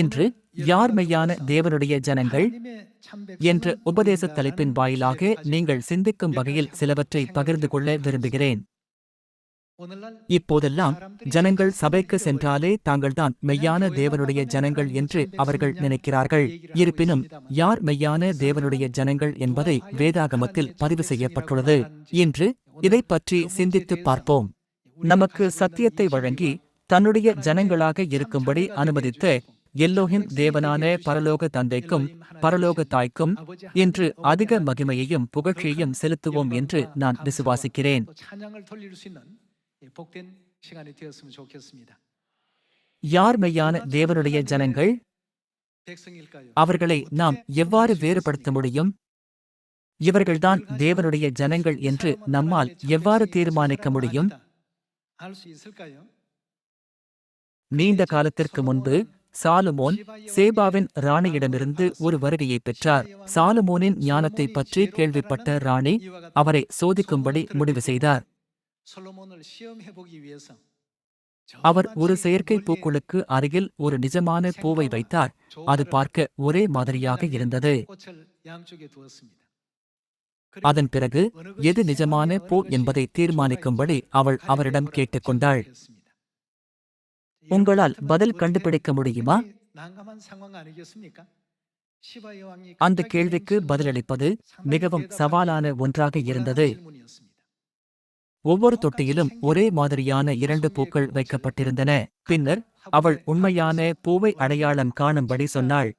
இன்று யார் மெய்யான தேவனுடைய ஜனங்கள் என்ற உபதேச தலைப்பின் வாயிலாக நீங்கள் சிந்திக்கும் வகையில் சிலவற்றை பகிர்ந்து கொள்ள விரும்புகிறேன். இப்போதெல்லாம் ஜனங்கள் சபைக்கு சென்றாலே தாங்கள்தான் மெய்யான தேவனுடைய ஜனங்கள் என்று அவர்கள் நினைக்கிறார்கள். இருப்பினும் யார் மெய்யான தேவனுடைய ஜனங்கள் என்பதை வேதாகமத்தில் பதிவு செய்யப்பட்டுள்ளது. இன்று இதை பற்றி சிந்தித்து பார்ப்போம். நமக்கு சத்தியத்தை வழங்கி தன்னுடைய ஜனங்களாக இருக்கும்படி அனுமதித்த எல்லோகின் தேவனான பரலோக தந்தைக்கும் பரலோக தாய்க்கும் இன்று அதிக மகிமையையும் புகழ்ச்சியையும் செலுத்துவோம் என்று நான் விசுவாசிக்கிறேன். யார் மெய்யான தேவனுடைய ஜனங்கள்? அவர்களை நாம் எவ்வாறு வேறுபடுத்த முடியும்? இவர்கள்தான் தேவனுடைய ஜனங்கள் என்று நம்மால் எவ்வாறு தீர்மானிக்க முடியும்? நீண்ட காலத்திற்கு முன்பு சாலுமோன் சேபாவின் ராணியிடமிருந்து ஒரு வருடியை பெற்றார். சாலுமோனின் ஞானத்தை பற்றி கேள்விப்பட்ட ராணி அவரை சோதிக்கும்படி முடிவு செய்தார். அவர் ஒரு செயற்கை பூக்களுக்கு அருகில் ஒரு நிஜமான பூவை வைத்தார். அது பார்க்க ஒரே மாதிரியாக இருந்தது. அதன் பிறகு எது நிஜமான பூ என்பதை தீர்மானிக்கும்படி அவள் அவரிடம் கேட்டுக்கொண்டாள். உங்களால் பதில் கண்டுபிடிக்க முடியுமா? அந்த கேள்விக்கு பதிலளிப்பது மிகவும் சவாலான ஒன்றாக இருந்தது. ஒவ்வொரு தொட்டியிலும் ஒரே மாதிரியான இரண்டு பூக்கள் வைக்கப்பட்டிருந்தன. பின்னர் அவள் உண்மையான பூவை அடையாளம் காணும்படி சொன்னாள்.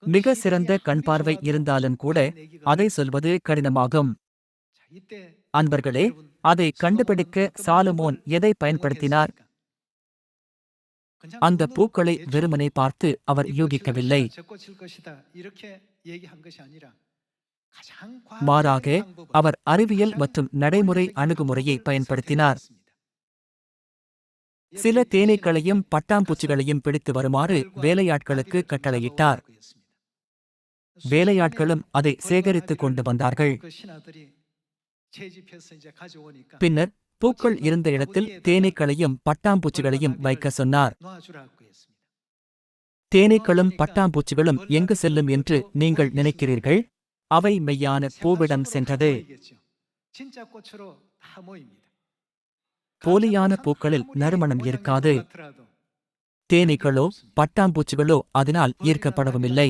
மிக சிறந்த கண் பார்வை இருந்தாலும் கூட அதை சொல்வது கடினமாகும். அன்பர்களே அதை கண்டுபிடிக்க சாலுமோன் எதை பயன்படுத்தினார்? அந்த பூக்களை வெறுமனை பார்த்து அவர் யூகிக்கவில்லை. மாறாக அவர் அறிவியல் மற்றும் நடைமுறை அணுகுமுறையை பயன்படுத்தினார். சில தேனீக்களையும் பட்டாம்பூச்சிகளையும் பிடித்து வருமாறு வேலையாட்களுக்கு கட்டளையிட்டார். வேலையாட்களும் அதை சேகரித்துக் கொண்டு வந்தார்கள். பின்னர் பூக்கள் இருந்த இடத்தில் தேனீக்களையும் பட்டாம்பூச்சிகளையும் வைக்க சொன்னார். தேனீக்களும் பட்டாம்பூச்சிகளும் எங்கு செல்லும் என்று நீங்கள் நினைக்கிறீர்கள்? அவை மெய்யான பூவிடம் சென்றது. போலியான பூக்களில் நறுமணம் இருக்காது. தேனீக்களோ பட்டாம்பூச்சிகளோ அதனால் ஈர்க்கப்படவுமில்லை.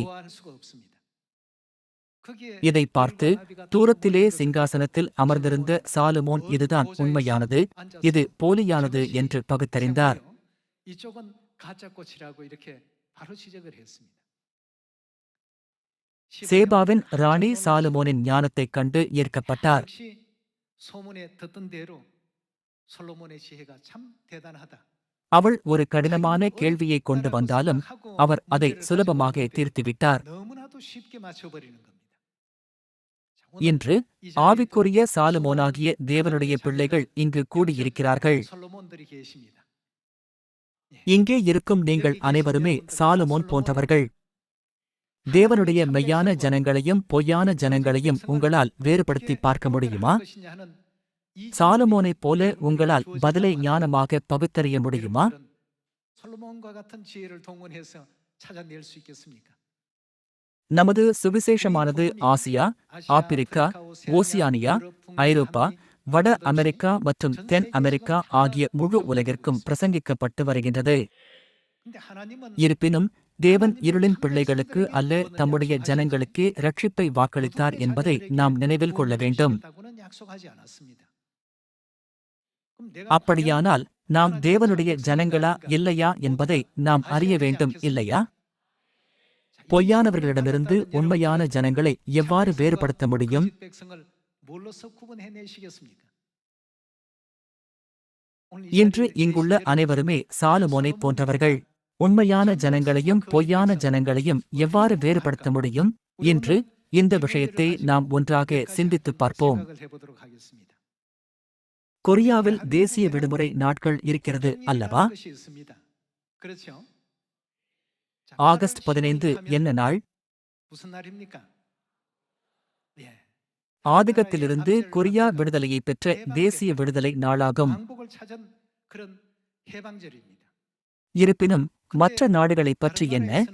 இதை பார்த்து தூரத்திலே சிங்காசனத்தில் அமர்ந்திருந்த சாலுமோன் இதுதான் உண்மையானது. இது போலியானது என்று பகுத்தறிந்தார். சேபாவின் ராணி சாலுமோனின் ஞானத்தைக் கண்டு ஈர்க்கப்பட்டார். அவள் ஒரு கடினமான கேள்வியை கொண்டு வந்தாலும் அவர் அதை சுலபமாக தீர்த்துவிட்டார். இன்று 이 자리에 ஆவிக்குரிய சாலுமோனாகிய தேவனுடைய பிள்ளைகள் இங்கு கூடியிருக்கிறார்கள் 솔로몬들이 계십니다. இங்கே இருக்கும் நீங்கள் அனைவருமே சாலுமோன் போன்றவர்கள் தேவனுடைய மெய்யான ஜனங்களையும் பொய்யான ஜனங்களையும் உங்களால் வேறுபடுத்தி பார்க்க முடியுமா சாலமோனைப் போல உங்களால் பதிலை ஞானமாக பகுத்தறிய முடியுமா 솔로몬과 같은 지혜를 동원해서 찾아낼 수 있겠습니까? நமது சுவிசேஷமானது ஆசியா ஆப்பிரிக்கா ஓசியானியா ஐரோப்பா வட அமெரிக்கா மற்றும் தென் அமெரிக்கா ஆகிய முழு உலகிற்கும் பிரசங்கிக்கப்பட்டு வருகின்றது. இருப்பினும் தேவன் இருளின் பிள்ளைகளுக்கு அல்ல தம்முடைய ஜனங்களுக்கே ரட்சிப்பை வாக்களித்தார் என்பதை நாம் நினைவில் கொள்ள வேண்டும். அப்படியானால் நாம் தேவனுடைய ஜனங்களா இல்லையா என்பதை நாம் அறிய வேண்டும் இல்லையா? பொய்யானவர்களிடமிருந்து உண்மையான ஜனங்களை எவ்வாறு வேறுபடுத்த முடியும்? இன்று இங்குள்ள அனைவருமே சாலுமோனை போன்றவர்கள். உண்மையான ஜனங்களையும் பொய்யான ஜனங்களையும் எவ்வாறு வேறுபடுத்த முடியும்? என்று இந்த விஷயத்தை நாம் ஒன்றாக சிந்தித்து பார்ப்போம். கொரியாவில் தேசிய விடுமுறை நாட்கள் இருக்கிறது அல்லவா? ஆகஸ்ட் பதினைந்து என்ன நாள்? ஆதிக்கத்திலிருந்து கொரியா விடுதலையை பெற்ற தேசிய விடுதலை நாளாகும். இருப்பினும் மற்ற நாடுகளைப் பற்றி என்ன?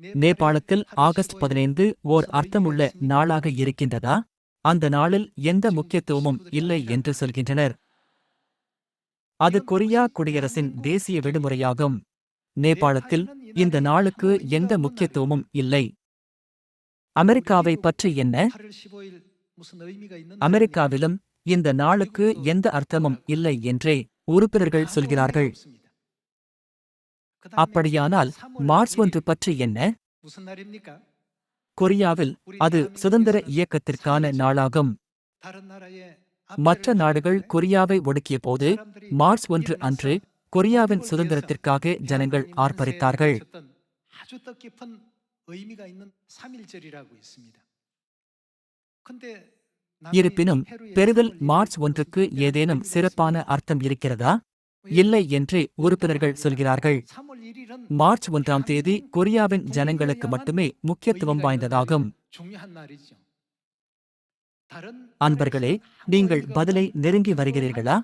நேபாளத்தில் ஆகஸ்ட் பதினைந்து ஓர் அர்த்தமுள்ள நாளாக இருக்கின்றதா? அந்த நாளில் எந்த முக்கியத்துவமும் இல்லை என்று சொல்கின்றனர். அது கொரியா குடியரசின் தேசிய விடுமுறையாகும். நேபாளத்தில் இந்த நாளுக்கு எந்த முக்கியத்துவமும் இல்லை. அமெரிக்காவை பற்றி என்ன? அமெரிக்காவிலும் இந்த நாளுக்கு எந்த அர்த்தமும் இல்லை என்றே உறுப்பினர்கள் சொல்கிறார்கள். அப்படியானால் மார்ச் ஒன்று பற்றி என்ன? கொரியாவில் அது சுதந்திர இயக்கத்திற்கான நாளாகும். மற்ற நாடுகள் கொரியாவை ஒடுக்கிய போது மார்ச் ஒன்று அன்று கொரியாவின் சுதந்திரத்திற்காக ஜனங்கள் ஆர்ப்பரித்தார்கள். இருப்பினும் பெறுதல் மார்ச் ஒன்றுக்கு ஏதேனும் சிறப்பான அர்த்தம் இருக்கிறதா? இல்லை என்று உறுப்பினர்கள் சொல்கிறார்கள். மார்ச் ஒன்றாம் தேதி கொரியாவின் ஜனங்களுக்கு மட்டுமே முக்கியத்துவம் வாய்ந்ததாகும். அன்பர்களே நீங்கள் பதிலை நெருங்கி வருகிறீர்களா?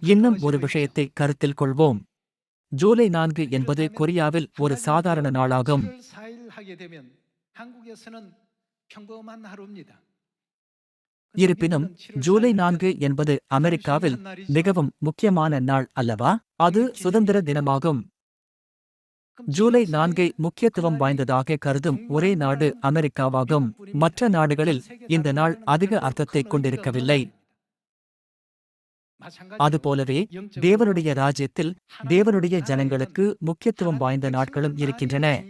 இன்னும் ஒரு விஷயத்தை கருத்தில் கொள்வோம். ஜூலை நான்கு என்பது கொரியாவில் ஒரு சாதாரண நாளாகும். இருப்பினும் ஜூலை நான்கு என்பது அமெரிக்காவில் மிகவும் முக்கியமான நாள் அல்லவா? அது சுதந்திர தினமாகும். ஜூலை நான்கை முக்கியத்துவம் வாய்ந்ததாக கருதும் ஒரே நாடு அமெரிக்காவாகும். மற்ற நாடுகளில் இந்த நாள் அதிக அர்த்தத்தை கொண்டிருக்கவில்லை. அதுபோலவே தேவனுடைய ராஜ்யத்தில் தேவனுடைய ஜனங்களுக்கு முக்கியத்துவம் வாய்ந்த நாட்களும் இருக்கின்றன.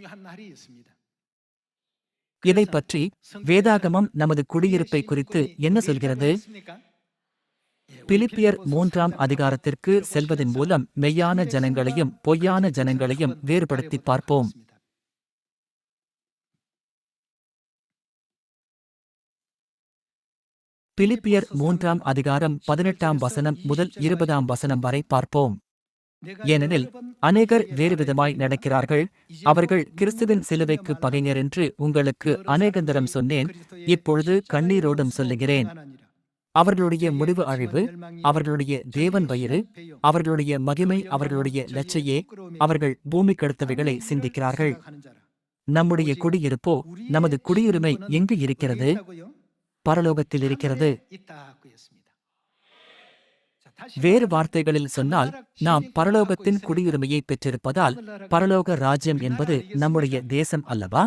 இதை பற்றி வேதாகமம் நமது குடியிருப்பை குறித்து என்ன சொல்கிறது? பிலிப்பியர் மூன்றாம் அதிகாரத்திற்கு செல்வதன் மூலம் மெய்யான ஜனங்களையும் பொய்யான ஜனங்களையும் வேறுபடுத்தி பார்ப்போம். பிலிப்பியர் மூன்றாம் அதிகாரம் பதினெட்டாம் வசனம் முதல் இருபதாம் வசனம் வரை பார்ப்போம். ஏனெனில் அநேகர் வேறுவிதமாய் நடக்கிறார்கள். அவர்கள் கிறிஸ்துவின் சிலுவைக்கு பகைஞர் என்று உங்களுக்கு அநேகந்தரம் சொன்னேன். இப்பொழுது கண்ணீரோடும் சொல்லுகிறேன். அவர்களுடைய முடிவு அழிவு அவர்களுடைய தேவன் வயிறு அவர்களுடைய மகிமை அவர்களுடைய லட்சையே அவர்கள் பூமி கெடுத்தவைகளை சிந்திக்கிறார்கள். நம்முடைய குடியிருப்போ நமது குடியுரிமை எங்கு இருக்கிறது? பரலோகத்தில் இருக்கிறது. வேறு வார்த்தைகளில் சொன்னால் நாம் பரலோகத்தின் குடியுரிமையை பெற்றிருப்பதால் பரலோக ராஜ்யம் என்பது நம்முடைய தேசம் அல்லவா?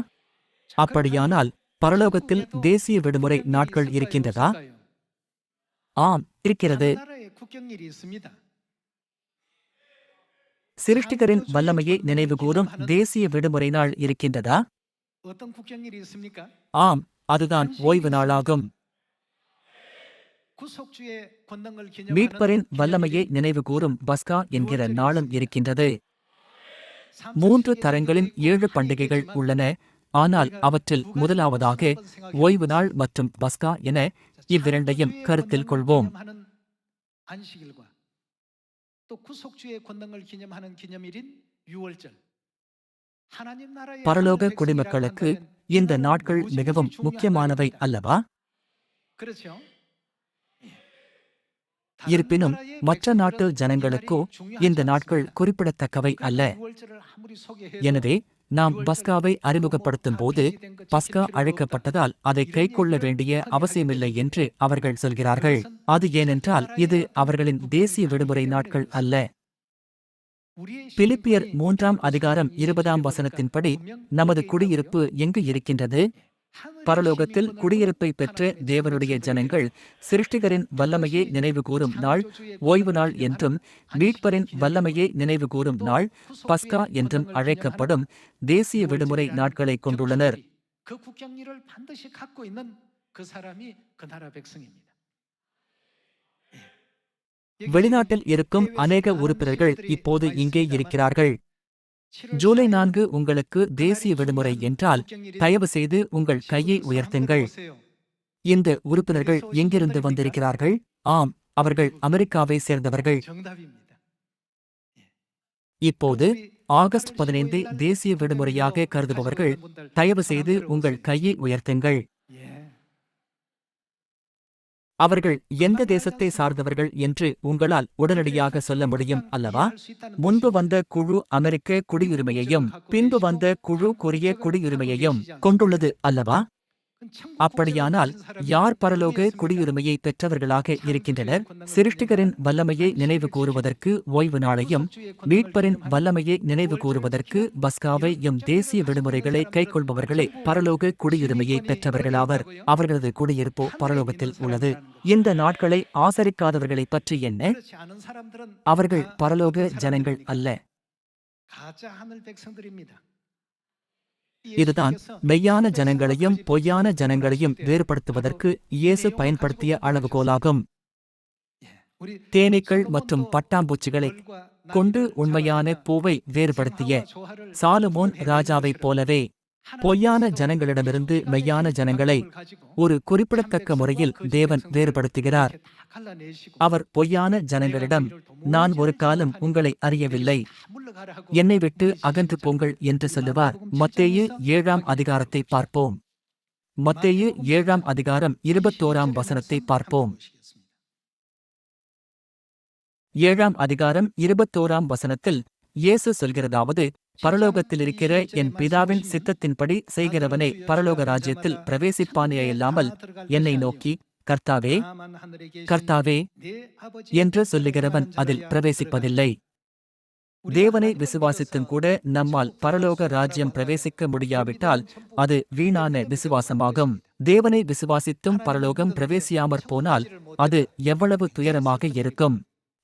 அப்படியானால் பரலோகத்தில் தேசிய விடுமுறை நாட்கள் இருக்கின்றதா? ஆம் இருக்கிறது. சிருஷ்டிகரின் வல்லமையை நினைவுகூரும் தேசிய விடுமுறை நாள் இருக்கின்றதா ஆம் அதுதான் ஓய்வு நாளாகும். மீட்பரின் வல்லமையை நினைவுகூரும் பஸ்கா என்கிற நாளும் இருக்கின்றது. மூன்று தரங்களின் ஏழு பண்டிகைகள் உள்ளன. ஆனால் அவற்றில் முதலாவதாக ஓய்வு நாள் மற்றும் பஸ்கா என இவ்விரண்டையும் கருத்தில் கொள்வோம். பரலோக குடிமக்களுக்கு இந்த நாட்கள் மிகவும் முக்கியமானவை அல்லவா? இருப்பினும் மற்ற நாட்டு ஜனங்களுக்கோ இந்த நாட்கள் குறிப்பிடத்தக்கவை அல்ல. எனவே நாம் பஸ்காவை அறிமுகப்படுத்தும் போது பஸ்கா அழைக்கப்பட்டதால் அதை கைக்கொள்ள வேண்டிய அவசியமில்லை என்று அவர்கள் சொல்கிறார்கள். அது ஏனென்றால் இது அவர்களின் தேசிய விடுமுறை நாட்கள் அல்ல. பிலிப்பியர் மூன்றாம் அதிகாரம் இருபதாம் வசனத்தின்படி நமது குடியிருப்பு எங்கு இருக்கின்றது? பரலோகத்தில் குடியிருப்பை பெற்ற தேவனுடைய ஜனங்கள் சிருஷ்டிகரின் வல்லமையை நினைவுகூரும் நாள் ஓய்வு நாள் என்றும் மீட்பரின் வல்லமையை நினைவுகூரும் நாள் பஸ்கா என்றும் அழைக்கப்படும் தேசிய விடுமுறை நாட்களை கொண்டுள்ளனர். வெளிநாட்டில் இருக்கும் அநேக உறுப்பினர்கள் இப்போது இங்கே இருக்கிறார்கள். ஜூலை நான்கு உங்களுக்கு தேசிய விடுமுறை என்றால் தயவு செய்து உங்கள் கையை உயர்த்துங்கள். இந்த உறுப்பினர்கள் எங்கிருந்து வந்திருக்கிறார்கள்? ஆம் அவர்கள் அமெரிக்காவை சேர்ந்தவர்கள். இப்போது ஆகஸ்ட் பதினைந்து தேசிய விடுமுறையாக கருதுபவர்கள் தயவு செய்து உங்கள் கையை உயர்த்துங்கள். அவர்கள் எந்த தேசத்தை சார்ந்தவர்கள் என்று உங்களால் உடனடியாக சொல்ல முடியும் அல்லவா? முன்பு வந்த குழு அமெரிக்க குடியுரிமையையும் பின்பு வந்த குழு கொரிய குடியுரிமையையும் கொண்டுள்ளது அல்லவா? அப்படியானால் யார் பரலோக குடியுரிமையை பெற்றவர்களாக இருக்கின்றனர்? சிருஷ்டிகரின் வல்லமையை நினைவு கூறுவதற்கு ஓய்வு நாளையும் மீட்பரின் வல்லமையை நினைவு கூறுவதற்கு பஸ்காவை எம் தேசிய விடுமுறைகளை கைக்கொள்பவர்களே பரலோக குடியுரிமையை பெற்றவர்களாவர். அவர்களது குடியிருப்போ பரலோகத்தில் உள்ளது. இந்த நாட்களை ஆசரிக்காதவர்களை பற்றி என்ன? அவர்கள் பரலோக ஜனங்கள் அல்ல. இதுதான் மெய்யான ஜனங்களையும் பொய்யான ஜனங்களையும் வேறுபடுத்துவதற்கு இயேசு பயன்படுத்திய அளவுகோலாகும். தேனீக்கள் மற்றும் பட்டாம்பூச்சிகளை கொண்டு உண்மையான பூவை வேறுபடுத்திய சாலுமோன் ராஜாவைப் போலவே பொய்யான ஜனங்களிடமிருந்து மெய்யான ஜனங்களை ஒரு குறிப்பிடத்தக்க முறையில் தேவன் வேறுபடுத்துகிறார். அவர் பொய்யான ஜனங்களிடம் நான் ஒரு காலம் உங்களை அறியவில்லை. என்னை விட்டு அகன்று போங்கள் என்று சொல்லுவார். மத்தேயு ஏழாம் அதிகாரத்தை பார்ப்போம். மத்தேயு ஏழாம் அதிகாரம் இருபத்தோராம் வசனத்தை பார்ப்போம். ஏழாம் அதிகாரம் இருபத்தோராம் வசனத்தில் இயேசு சொல்கிறதாவது பரலோகத்தில் இருக்கிற என் பிதாவின் சித்தத்தின்படி செய்கிறவனே பரலோக ராஜ்யத்தில் பிரவேசிப்பானே இல்லாமல் என்னை நோக்கி கர்த்தாவே கர்த்தாவே என்று சொல்லுகிறவன் அதில் பிரவேசிப்பதில்லை. தேவனை விசுவாசித்தும் கூட நம்மால் பரலோக ராஜ்யம் பிரவேசிக்க முடியாவிட்டால் அது வீணான விசுவாசமாகும். தேவனை விசுவாசித்தும் பரலோகம் பிரவேசியாமற் போனால் அது எவ்வளவு துயரமாக இருக்கும்.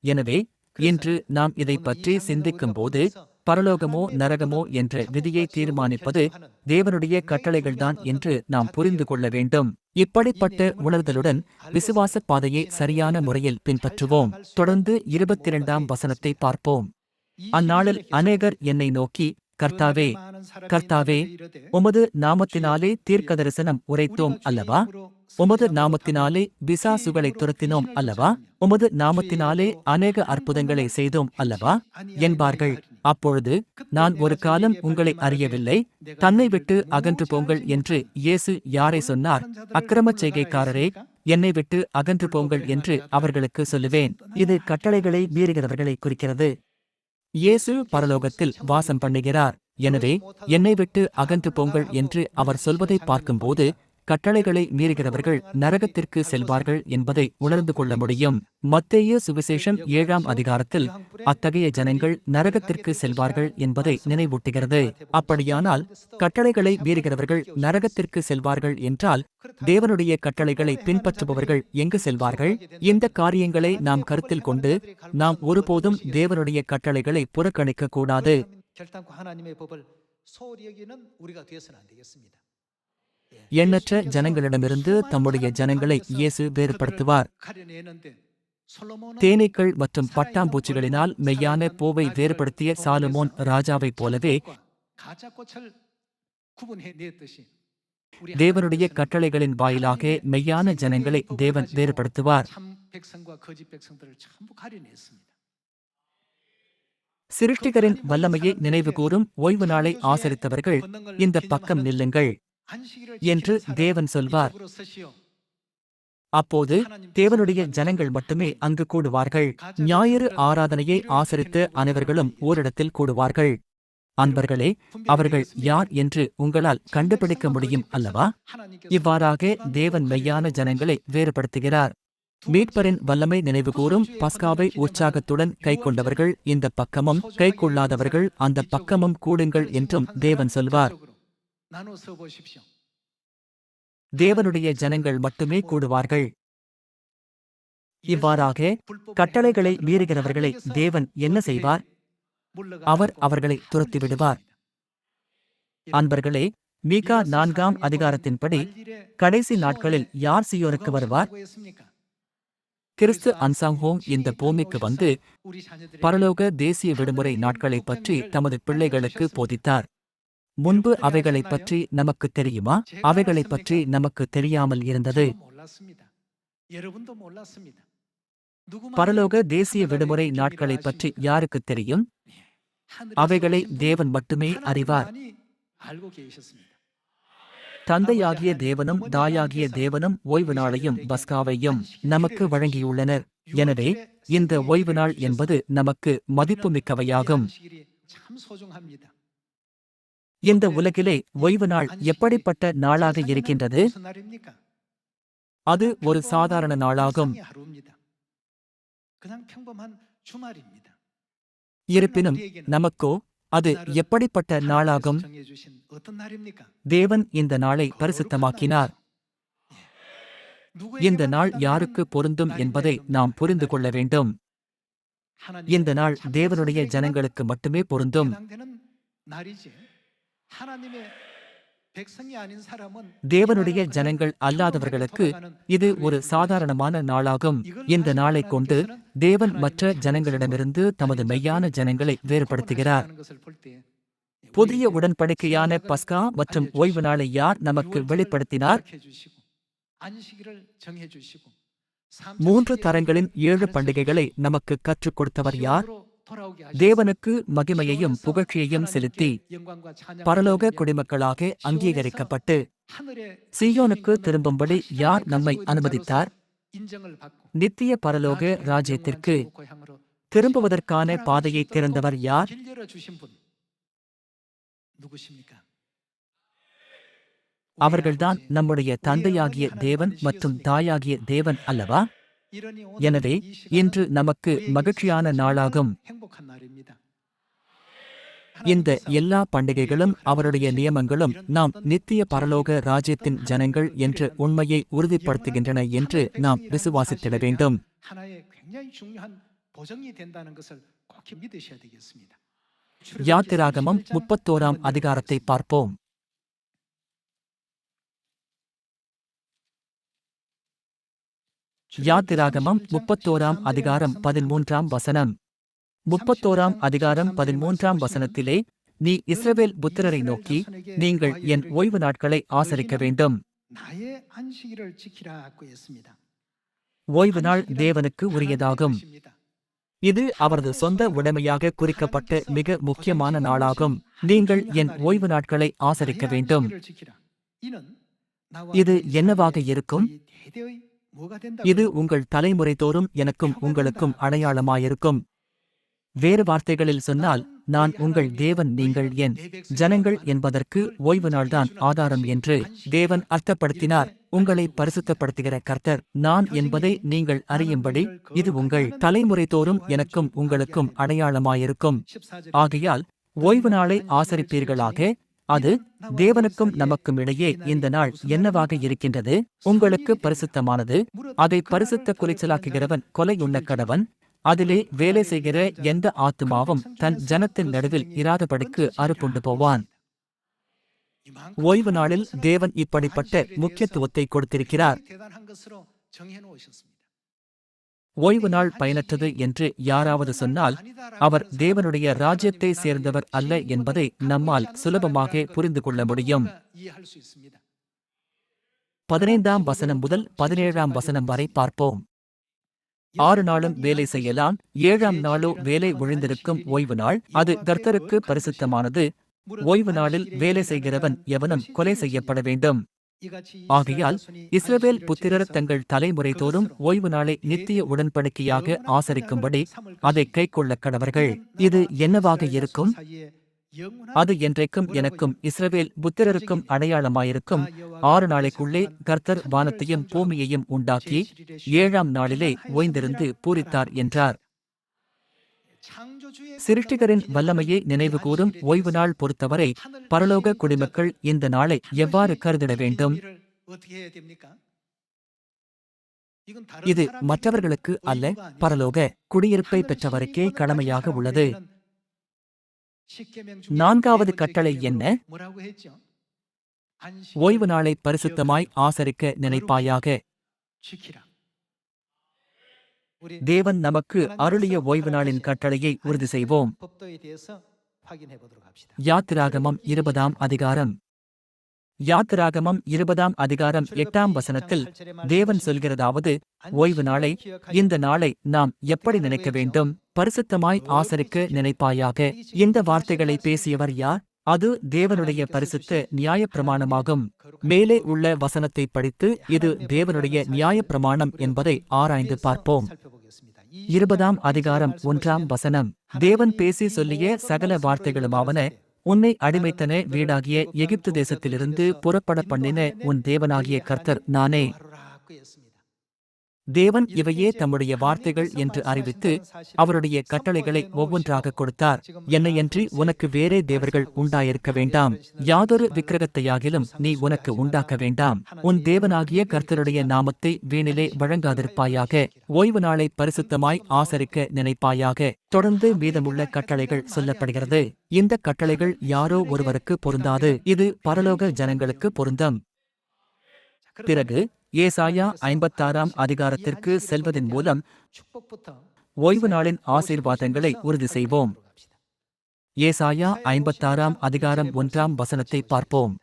எனவே இன்று நாம் இதை பற்றி சிந்திக்கும் போது பரலோகமோ நரகமோ என்ற விதியை தீர்மானிப்பது தேவனுடைய கட்டளைகள்தான் என்று நாம் புரிந்து கொள்ள வேண்டும். இப்படிப்பட்ட உணர்தலுடன் விசுவாச பாதையை சரியான முறையில் பின்பற்றுவோம். தொடர்ந்து இருபத்தி இரண்டாம் வசனத்தை பார்ப்போம். அந்நாளில் அநேகர் என்னை நோக்கி கர்த்தாவே கர்த்தாவே உமது நாமத்தினாலே தீர்க்க தரிசனம் உரைத்தோம் அல்லவா? உமது நாமத்தினாலே பிசாசுகளை துரத்தினோம் அல்லவா? உமது நாமத்தினாலே அநேக அற்புதங்களை செய்தோம் அல்லவா? என்பார்கள். அப்பொழுது நான் ஒரு காலம் உங்களை அறியவில்லை. தன்னை விட்டு அகன்று போங்கள் என்று இயேசு யாரை சொன்னார்? அக்கிரமச் செய்கைக்காரரே என்னை விட்டு அகன்று போங்கள் என்று அவர்களுக்கு சொல்லுவேன். இது கட்டளைகளை மீறுகிறவர்களை குறிக்கிறது. இயேசு பரலோகத்தில் வாசம் பண்ணுகிறார். எனவே என்னை விட்டு அகன்று போங்கள் என்று அவர் சொல்வதை பார்க்கும்போது கட்டளைகளை மீறுகிறவர்கள் நரகத்திற்கு செல்வார்கள் என்பதை உணர்ந்து கொள்ள முடியும் மத்தேயு சுவிசேஷம் ஏழாம் அதிகாரத்தில் அத்தகைய ஜனங்கள் நரகத்திற்கு செல்வார்கள் என்பதை நினைவூட்டுகிறது அப்படியானால் கட்டளைகளை மீறுகிறவர்கள் நரகத்திற்கு செல்வார்கள் என்றால் தேவனுடைய கட்டளைகளை பின்பற்றுபவர்கள் எங்கு செல்வார்கள் இந்த காரியங்களை நாம் கருத்தில் கொண்டு நாம் ஒருபோதும் தேவனுடைய கட்டளைகளை புறக்கணிக்க கூடாது 결단코 하나님의 법을 소홀히 여기는 우리가 되어서는 안 되겠습니다. எண்ணற்ற ஜனங்களிடமிருந்து தம்முடைய ஜனங்களை இயேசு வேறுபடுத்துவார். தேனீக்கள் மற்றும் பட்டாம்பூச்சிகளினால் மெய்யான பூவை வேறுபடுத்திய சாலுமோன் ராஜாவைப் போலவே தேவனுடைய கட்டளைகளின் வாயிலாக மெய்யான ஜனங்களை தேவன் வேறுபடுத்துவார். சிருஷ்டிகரின் வல்லமையை நினைவு கூறும் ஓய்வு நாளை ஆசரித்தவர்கள் இந்த பக்கம் நில்லுங்கள். என்று தேவன் சொல்வார். அப்போது தேவனுடைய ஜனங்கள் மட்டுமே அங்கு கூடுவார்கள். ஞாயிறு ஆராதனையை ஆசரித்து அனைவர்களும் ஓரிடத்தில் கூடுவார்கள். அன்பர்களே அவர்கள் யார் என்று உங்களால் கண்டுபிடிக்க முடியும் அல்லவா? இவ்வாறாக தேவன் மெய்யான ஜனங்களை வேறுபடுத்துகிறார். மீட்பரின் வல்லமை நினைவுகூரும் பஸ்காவை உற்சாகத்துடன் கைக்கொண்டவர்கள் இந்த பக்கமும் கைக்கொள்ளாதவர்கள் அந்த பக்கமும் கூடுங்கள் என்றும் தேவன் சொல்வார். தேவனுடைய ஜனங்கள் மட்டுமே கூடுவார்கள். இவ்வாறாக கட்டளைகளை மீறுகிறவர்களை தேவன் என்ன செய்வார்? அவர் அவர்களை துரத்தி விடுவார். அன்பர்களே மீகா நான்காம் அதிகாரத்தின்படி கடைசி நாட்களில் யார் சியோனுக்கு வருவார்? கிறிஸ்து அன்சாங்ஹோம் இந்த பூமிக்கு வந்து பரலோக தேசிய விடுமுறை நாட்களைப் பற்றி தமது பிள்ளைகளுக்கு போதித்தார். முன்பு அவைகளைப் பற்றி நமக்கு தெரியுமா? அவைகளைப் பற்றி நமக்கு தெரியாமல் இருந்தது. பரலோக தேசிய விடுமுறை நாட்களைப் பற்றி யாருக்கு தெரியும்? அவைகளை தேவன் மட்டுமே அறிவார். தந்தையாகிய தேவனும் தாயாகிய தேவனும் ஓய்வு நாளையும் பஸ்காவையும் நமக்கு வழங்கியுள்ளனர். எனவே இந்த ஓய்வு நாள் என்பது நமக்கு மதிப்புமிக்கவையாகும். இந்த உலகிலே ஓய்வு நாள் எப்படிப்பட்ட நாளாக இருக்கின்றது? அது ஒரு சாதாரண நாளாகும். இருப்பினும் நமக்கோ அது எப்படிப்பட்ட நாளாகும்? தேவன் இந்த நாளை பரிசுத்தமாக்கினார். இந்த நாள் யாருக்கு பொருந்தும் என்பதை நாம் புரிந்து கொள்ள வேண்டும். இந்த நாள் தேவனுடைய ஜனங்களுக்கு மட்டுமே பொருந்தும். தேவனுடைய ஜனங்கள் அல்லாதவர்களுக்கு இது ஒரு சாதாரணமான நாளாகும். இந்த நாளை கொண்டு தேவன் மற்ற ஜனங்களிடமிருந்து தமது மெய்யான ஜனங்களை வேறுபடுத்துகிறார். புதிய உடன்படிக்கையான பஸ்கா மற்றும் ஓய்வு நாளை யார் நமக்கு வெளிப்படுத்தினார்? மூன்று தரங்களின் ஏழு பண்டிகைகளை நமக்கு கற்றுக் கொடுத்தவர் யார்? தேவனுக்கு மகிமையையும் புகழ்ச்சியையும் செலுத்தி பரலோக குடிமக்களாக அங்கீகரிக்கப்பட்டு சீயோனுக்கு திரும்பும்படி யார் நம்மை அனுமதித்தார்? நித்திய பரலோக ராஜ்யத்திற்கு திரும்புவதற்கான பாதையை திறந்தவர் யார்? அவர்கள்தான் நம்முடைய தந்தையாகிய தேவன் மற்றும் தாயாகிய தேவன் அல்லவா? எனவே இன்று நமக்கு மகிழ்ச்சியான நாளாகும். இந்த எல்லா பண்டிகைகளும் அவருடைய நியமங்களும் நாம் நித்திய பரலோக ராஜ்யத்தின் ஜனங்கள் என்ற உண்மையை உறுதிப்படுத்துகின்றன என்று நாம் விசுவாசித்திட வேண்டும். யாத்திராகமம் முப்பத்தோராம் அதிகாரத்தை பார்ப்போம் யாத்திராகமம் முப்பத்தோராம் அதிகாரம் பதிமூன்றாம் வசனம். முப்பத்தோராம் அதிகாரம் பதிமூன்றாம் வசனத்திலே நீ இஸ்ரவேல் புத்திரரை நோக்கி நீங்கள் என் ஓய்வு நாட்களை ஆசரிக்க வேண்டும். ஓய்வு நாள் தேவனுக்கு உரியதாகும். இது அவரது சொந்த உடைமையாக குறிக்கப்பட்ட மிக முக்கியமான நாளாகும். நீங்கள் என் ஓய்வு நாட்களை ஆசரிக்க வேண்டும். இது என்னவாக இருக்கும்? இது உங்கள் தலைமுறை தோறும் எனக்கும் உங்களுக்கும் அடையாளமாயிருக்கும். வேறு வார்த்தைகளில் சொன்னால் நான் உங்கள் தேவன் நீங்கள் என் ஜனங்கள் என்பதற்கு ஓய்வு நாள்தான் ஆதாரம் என்று தேவன் அர்த்தப்படுத்தினார். உங்களை பரிசுத்தப்படுத்துகிற கர்த்தர் நான் என்பதை நீங்கள் அறியும்படி இது உங்கள் தலைமுறை தோறும் எனக்கும் உங்களுக்கும் அடையாளமாயிருக்கும். ஆகையால் ஓய்வு நாளை ஆசரிப்பீர்களாக அது தேவனுக்கும் நமக்கும் இடையே இந்த நாள் என்னவாக இருக்கின்றது? உங்களுக்கு பரிசுத்தமானது. அதை பரிசுத்த குலைச்சலாக்குகிறவன் கொலை உண்ண கடவன். அதிலே வேலை செய்கிற எந்த ஆத்துமாவும் தன் ஜனத்தின் நடுவில் இராதபடிக்கு அறுப்புண்டு போவான். ஓய்வு நாளில் தேவன் இப்படிப்பட்ட முக்கியத்துவத்தை கொடுத்திருக்கிறார். ஓய்வு நாள் பயனற்றது என்று யாராவது சொன்னால் அவர் தேவனுடைய ராஜ்யத்தை சேர்ந்தவர் அல்ல என்பதை நம்மால் சுலபமாக புரிந்து கொள்ள முடியும். பதினைந்தாம் வசனம் முதல் பதினேழாம் வசனம் வரை பார்ப்போம். ஆறு நாளும் வேலை செய்யலாம் ஏழாம் நாளோ வேலை ஒழிந்திருக்கும் ஓய்வு நாள் அது கர்த்தருக்கு பரிசுத்தமானது. ஓய்வு நாளில் வேலை செய்கிறவன் எவனும் கொலை செய்யப்பட வேண்டும். ஆகையால் இஸ்ரவேல் புத்திரர் தங்கள் தலைமுறை தோறும் ஓய்வு நாளை நித்திய உடன்படிக்கையாக ஆசரிக்கும்படி அதை கைக்கொள்ள கடவர்கள். இது என்னவாக இருக்கும்? அது என்றைக்கும் எனக்கும் இஸ்ரவேல் புத்திரருக்கும் அடையாளமாயிருக்கும். ஆறு நாளைக்குள்ளே கர்த்தர் வானத்தையும் பூமியையும் உண்டாக்கி ஏழாம் நாளிலே ஓய்ந்திருந்து பூரித்தார் என்றார். சிருஷ்டிகரின் வல்லமையை நினைவுகூரும் ஓய்வு நாள் பொறுத்தவரை பரலோக குடிமக்கள் இந்த நாளை எவ்வாறு கருதிட வேண்டும்? இது மற்றவர்களுக்கு அல்ல பரலோக குடியிருப்பை பெற்றவருக்கே கடமையாக உள்ளது. நான்காவது கட்டளை என்ன? ஓய்வு நாளை பரிசுத்தமாய் ஆசரிக்க நினைப்பாயாக. தேவன் நமக்கு அருளிய ஓய்வு நாளின் கட்டளையை உறுதி செய்வோம். யாத்திராகமம் இருபதாம் அதிகாரம். யாத்திராகமம் இருபதாம் அதிகாரம் எட்டாம் வசனத்தில் தேவன் சொல்கிறதாவது ஓய்வு நாளை இந்த நாளை நாம் எப்படி நினைக்க வேண்டும்? பரிசுத்தமாய் ஆசரிக்க நினைப்பாயாக? இந்த வார்த்தைகளை பேசியவர் யார்? அது தேவனுடைய பரிசுத்த நியாயப்பிரமாணமாகும். மேலே உள்ள வசனத்தை படித்து இது தேவனுடைய நியாயப்பிரமாணம் என்பதை ஆராய்ந்து பார்ப்போம். இருபதாம் அதிகாரம் ஒன்றாம் வசனம். தேவன் பேசி சொல்லிய சகல வார்த்தைகளுமாவன உன்னை அடிமைத்தன வீடாகிய எகிப்து தேசத்திலிருந்து புறப்பட பண்ணின உன் தேவனாகிய கர்த்தர் நானே. தேவன் இவையே தம்முடைய வார்த்தைகள் என்று அறிவித்து அவருடைய கட்டளைகளை ஒவ்வொன்றாக கொடுத்தார். என்னையன்றி உனக்கு வேறே தேவர்கள் உண்டாயிருக்க வேண்டாம். யாதொரு விக்கிரகத்தையாகிலும் நீ உனக்கு உண்டாக்க வேண்டாம். உன் தேவனாகிய கர்த்தருடைய நாமத்தை வீணிலே வழங்காதிருப்பாயாக ஓய்வு நாளை பரிசுத்தமாய் ஆசரிக்க நினைப்பாயாக தொடர்ந்து மீதமுள்ள கட்டளைகள் சொல்லப்படுகிறது. இந்த கட்டளைகள் யாரோ ஒருவருக்கு பொருந்தாது. இது பரலோக ஜனங்களுக்கு பொருந்தம். பிறகு ஏசாயா ஐம்பத்தாறாம் அதிகாரத்திற்கு செல்வதன் மூலம் ஓய்வு நாளின் ஆசீர்வாதங்களை உறுதி செய்வோம். ஏசாயா ஐம்பத்தாறாம் அதிகாரம் ஒன்றாம் வசனத்தை பார்ப்போம்.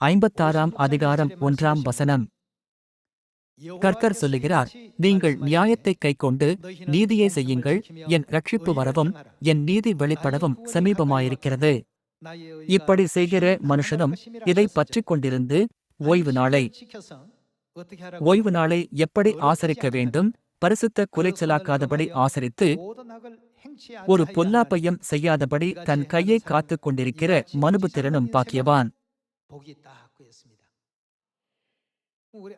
ஐம்பத்தாறாம் அதிகாரம் ஒன்றாம் வசனம். கர்த்தர் சொல்லுகிறார் நீங்கள் நியாயத்தை கைக்கொண்டு நீதியை செய்யுங்கள். என் ரட்சிப்பு வரவும் என் நீதி வெளிப்படவும் சமீபமாயிருக்கிறது. இப்படி செய்கிற மனுஷனும் இதை பற்றிக் கொண்டிருந்து ஓய்வு நாளை. ஓய்வு நாளை எப்படி ஆசரிக்க வேண்டும்? பரிசுத்த குலைச்சலாக்காதபடி ஆசரித்து ஒரு பொல்லாப்பையும் செய்யாதபடி தன் கையை காத்துக் கொண்டிருக்கிற மனுபுத்திரனும் பாக்கியவான்.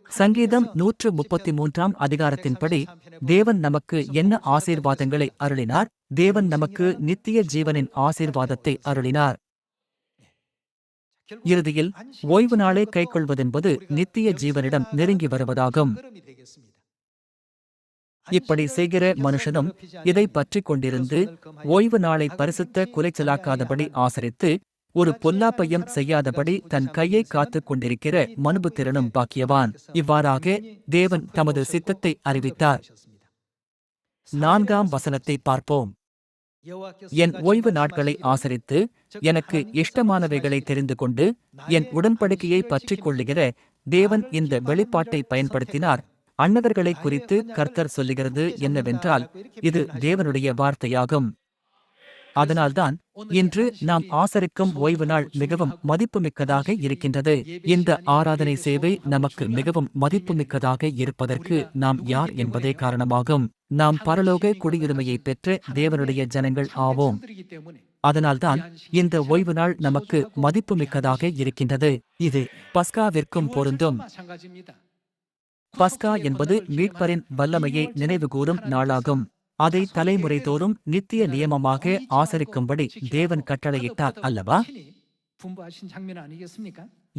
சங்கீதம் நூற்று முப்பத்தி மூன்றாம் அதிகாரத்தின்படி தேவன் நமக்கு என்ன ஆசீர்வாதங்களை அருளினார்? தேவன் நமக்கு நித்திய ஜீவனின் ஆசீர்வாதத்தை அருளினார். இறுதியில் ஓய்வு நாளை கைக்கொள்வதென்பது நித்திய ஜீவனிடம் நெருங்கி வருவதாகும். இப்படி செய்கிற மனுஷனும் இதை பற்றிக் கொண்டிருந்து ஓய்வு நாளை பரிசுத்த குலைச்சலாக்காதபடி ஆசரித்து ஒரு பொல்லாப்பையும் செய்யாதபடி தன் கையை காத்துக் கொண்டிருக்கிற மனுபுத்திரனும் பாக்கியவான். இவ்வாறாக தேவன் தமது சித்தத்தை அறிவித்தார். நான்காம் வசனத்தை பார்ப்போம். என் ஓய்வு நாட்களை ஆசரித்து எனக்கு இஷ்டமானவைகளை தெரிந்து கொண்டு என் உடன்படிக்கையை பற்றிக் கொள்ளுகிற தேவன் இந்த வெளிப்பாட்டை பயன்படுத்தினார். அன்னவர்களை குறித்து கர்த்தர் சொல்லுகிறது என்னவென்றால் இது தேவனுடைய வார்த்தையாகும். அதனால்தான் இன்று நாம் ஆசரிக்கும் ஓய்வு நாள் மிகவும் மதிப்புமிக்கதாக இருக்கின்றது. இந்த ஆராதனை சேவை நமக்கு மிகவும் மதிப்புமிக்கதாக இருப்பதற்கு நாம் யார் என்பதே காரணமாகும். நாம் பரலோக குடியுரிமையை பெற்ற தேவனுடைய ஜனங்கள் ஆவோம். அதனால்தான் இந்த ஓய்வு நாள் நமக்கு மதிப்புமிக்கதாக இருக்கின்றது. இது பஸ்காவிற்கும் பொருந்தும். பஸ்கா என்பது மீட்பரின் வல்லமையை நினைவுகூரும் நாளாகும். அதை தலைமுறை தோறும் நித்திய நியமமாக ஆசரிக்கும்படி தேவன் கட்டளையிட்டார் அல்லவா?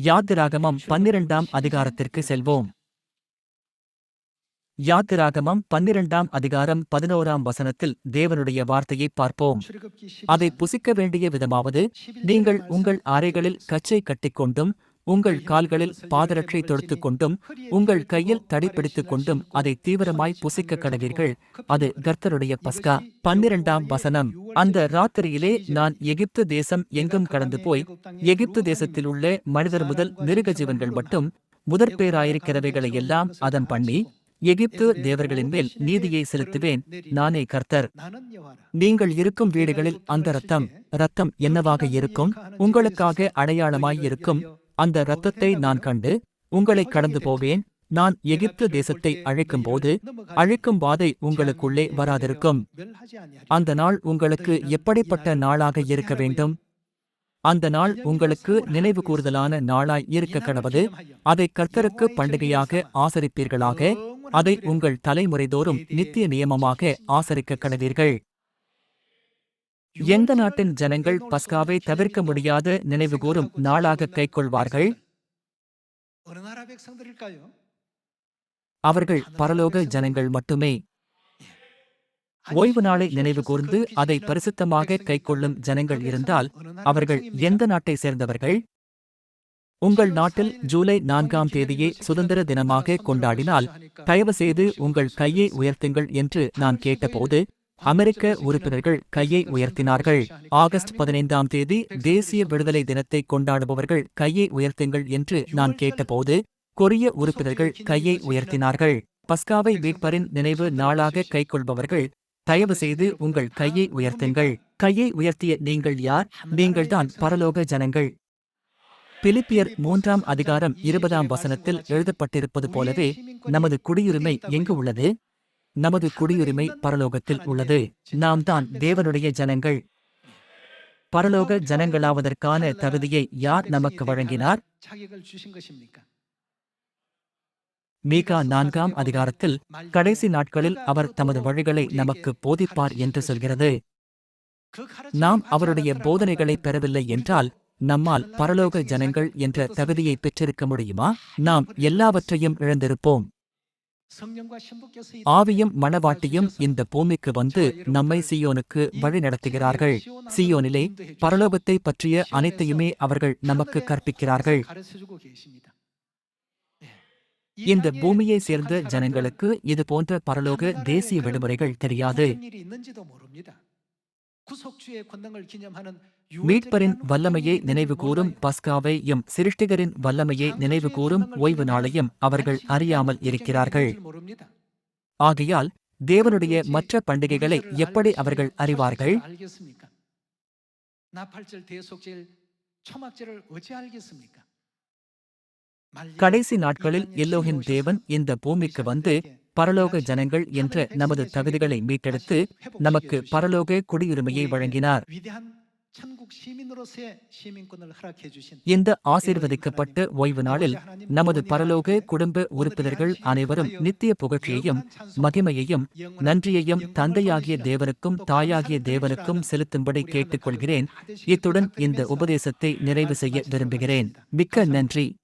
யாத்திராகமம் பன்னிரண்டாம் அதிகாரத்திற்கு செல்வோம். யாத்திராகமம் பன்னிரண்டாம் அதிகாரம் பதினோராம் வசனத்தில் தேவனுடைய வார்த்தையை பார்ப்போம். அதை புசிக்க வேண்டிய விதமாவது நீங்கள் உங்கள் அறைகளில் கச்சை கட்டிக்கொண்டும் உங்கள் கால்களில் பாதரட்சை தொடுத்து கொண்டும் உங்கள் கையில் தடைப்பிடித்துக் கொண்டும் அதை தீவிரமாய் புசிக்க கடவீர்கள். அது கர்த்தருடைய பஸ்கா. பன்னிரண்டாம் வசனம். அந்த ராத்திரியிலே நான் எகிப்து தேசம் எங்கும் கடந்து போய் எகிப்து தேசத்தில் உள்ள மனிதர் முதல் மிருக ஜீவன்கள் மட்டும் முதற்பேராயிருக்கிறவைகளை எல்லாம் அதன் பண்ணி எகிப்து தேவர்களின் மேல் நீதியை செலுத்துவேன் நானே கர்த்தர். நீங்கள் இருக்கும் வீடுகளில் அந்த ரத்தம் ரத்தம் என்னவாக இருக்கும்? உங்களுக்காக அடையாளமாய் இருக்கும் அந்த இரத்தத்தை நான் கண்டு உங்களை கடந்து போவேன். நான் எகிப்து தேசத்தை அழைக்கும்போது அழைக்கும் பாதை உங்களுக்குள்ளே வராதிருக்கும். அந்த நாள் உங்களுக்கு எப்படிப்பட்ட நாளாக இருக்க வேண்டும்? அந்த நாள் உங்களுக்கு நினைவு கூறுதலான நாளாய் இருக்க கடவது அதை கர்த்தருக்கு பண்டிகையாக ஆசரிப்பீர்களாக? அதை உங்கள் தலைமுறைதோறும் நித்திய நியமமாக ஆசரிக்க கடவீர்கள். எந்த நாட்டின் ஜனங்கள் பஸ்காவை தவிர்க்க முடியாத நினைவுகூரும் நாளாக கைக்கொள்வார்கள்? அவர்கள் பரலோக ஜனங்கள் மட்டுமே. ஓய்வு நாளை நினைவு கூர்ந்து அதை பரிசுத்தமாக கைக்கொள்ளும் ஜனங்கள் இருந்தால் அவர்கள் எந்த நாட்டை சேர்ந்தவர்கள்? உங்கள் நாட்டில் ஜூலை நான்காம் தேதியே சுதந்திர தினமாக கொண்டாடினால் தயவு செய்து உங்கள் கையை உயர்த்துங்கள் என்று நான் கேட்டபோது அமெரிக்க உறுப்பினர்கள் கையை உயர்த்தினார்கள். ஆகஸ்ட் பதினைந்தாம் தேதி தேசிய விடுதலை தினத்தை கொண்டாடுபவர்கள் கையை உயர்த்துங்கள் என்று நான் கேட்டபோது கொரிய உறுப்பினர்கள் கையை உயர்த்தினார்கள். பஸ்காவை மீட்பரின் நினைவு நாளாக கைக்கொள்பவர்கள் தயவு செய்து உங்கள் கையை உயர்த்துங்கள். கையை உயர்த்திய நீங்கள் யார்? நீங்கள்தான் பரலோக ஜனங்கள். பிலிப்பியர் மூன்றாம் அதிகாரம் இருபதாம் வசனத்தில் எழுதப்பட்டிருப்பது போலவே நமது குடியுரிமை எங்கு உள்ளது? நமது குடியுரிமை பரலோகத்தில் உள்ளது. நாம் தான் தேவனுடைய ஜனங்கள். பரலோக ஜனங்களாவதற்கான தகுதியை யார் நமக்கு வழங்கினார்? மீகா நான்காம் அதிகாரத்தில் கடைசி நாட்களில் அவர் தமது வழிகளை நமக்கு போதிப்பார் என்று சொல்கிறது. நாம் அவருடைய போதனைகளை பெறவில்லை என்றால் நம்மால் பரலோக ஜனங்கள் என்ற தகுதியை பெற்றிருக்க முடியுமா? நாம் எல்லாவற்றையும் இழந்திருப்போம். ஆவியும் மணவாட்டியும் இந்த பூமிக்கு வந்து நம்மை சியோனுக்கு வழி நடத்துகிறார்கள். சியோனிலே பரலோகத்தை பற்றிய அனைத்தையுமே அவர்கள் நமக்கு கற்பிக்கிறார்கள். இந்த பூமியை சேர்ந்த ஜனங்களுக்கு இது போன்ற பரலோக தேசிய விடுமுறைகள் தெரியாது. மீட்பரின் வல்லமையை நினைவுகூரும் பஸ்காவை சிருஷ்டிகரின் வல்லமையை நினைவுகூரும் ஓய்வு நாளையும் அவர்கள் அறியாமல் இருக்கிறார்கள். ஆகையால் தேவனுடைய மற்ற பண்டிகைகளை எப்படி அவர்கள் அறிவார்கள்? கடைசி நாட்களில் எல்லோகின் தேவன் இந்த பூமிக்கு வந்து பரலோக ஜனங்கள் என்ற நமது தகுதிகளை மீட்டெடுத்து நமக்கு பரலோக குடியுரிமையை வழங்கினார். இந்த ஆசீர்வதிக்கப்பட்ட ஓய்வு நாளில் நமது பரலோக குடும்ப உறுப்பினர்கள் அனைவரும் நித்திய புகழ்ச்சியையும் மகிமையையும் நன்றியையும் தந்தையாகிய தேவனுக்கும் தாயாகிய தேவனுக்கும் செலுத்தும்படி கேட்டுக்கொள்கிறேன். இத்துடன் இந்த உபதேசத்தை நிறைவு செய்ய விரும்புகிறேன். மிக்க நன்றி.